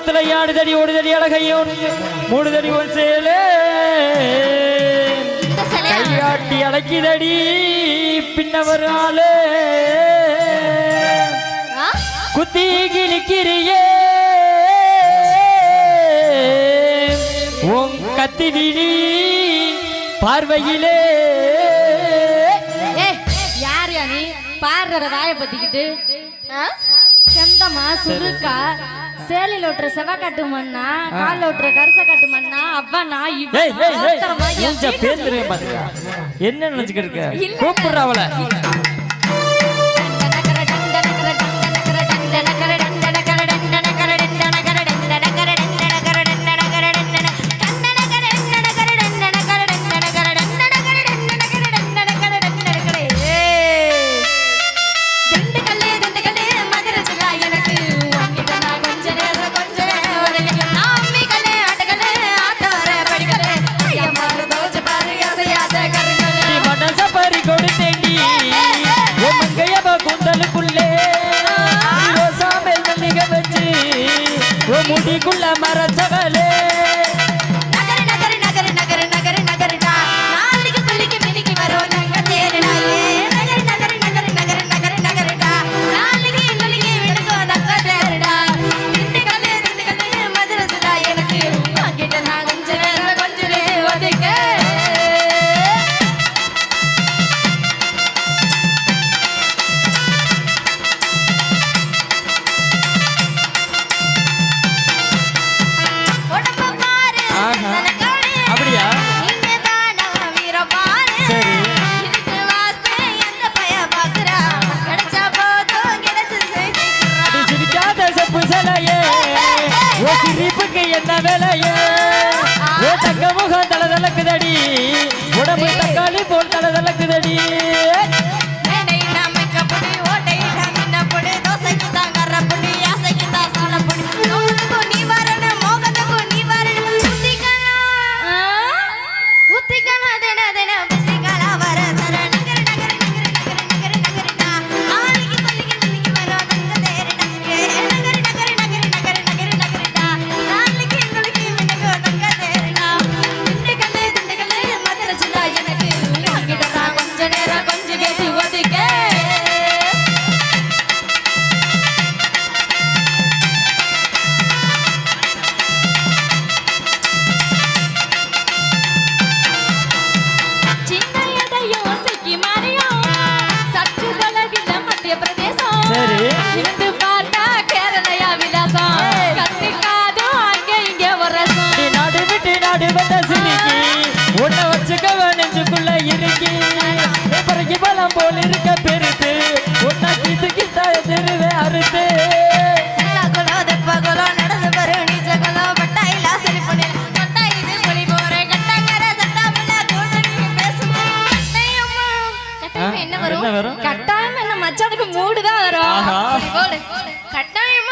உத்தரை ஆடு தடி உலகத்துல தடி ஓடுதடி அழகையோன் மூடுதடி ஒரு சேலே. கையாட்டி அழைக்குதடி தடி ஒரு ஆளு. குத்தி கிழிக்கிறியே. உன் கத்தி விழி பார்வையிலே. யார் யானி பாடுற வாயை பத்திக்கிட்டு. செந்தமா சுருக்கா சேலையில ஓட்டுற செவக்காட்டு மண்ணா காலில் ஓட்டுற கரிச காட்டு மண்ணா அப்பா நான் என்ன நினைச்சுக்கிட்டு இருக்க? கூப்பிடுற அவளை. முடிக்குள்ள மறைச்சவளே. சிரிப்புக்கு என்ன விலையே? ஓ தங்க முகம் தல தலக்குதடி உடம்பு தக்காளி போல் தல இருக்கி. பிறகு பலம் போல் இருக்க பெருத்து. உன்னை கித்து கிட்ட தெருவே அறுத்து. கட்டாயம் என்ன வரும்? வரும்? கட்டாயம் மச்சானுக்கு மூடு தான் வரும். ஆஹா. போடு. கட்டாயம்